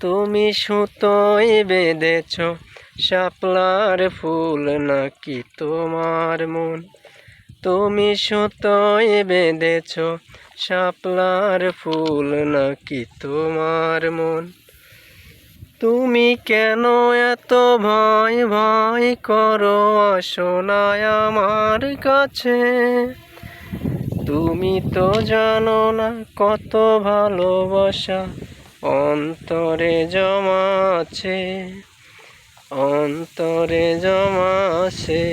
তুমি সুতোয় বেঁধেছ শাপলার ফুল নাকি তোমার মন? তুমি সুতোয় বেঁধেছ শাপলার ফুল নাকি তোমার মন? তুমি কেন এত ভয় ভয় করো? আসো না আমার কাছে। তুমি তো জানো না কত ভালোবাসা অন্তরে জমাছে অন্তরে জমা আছে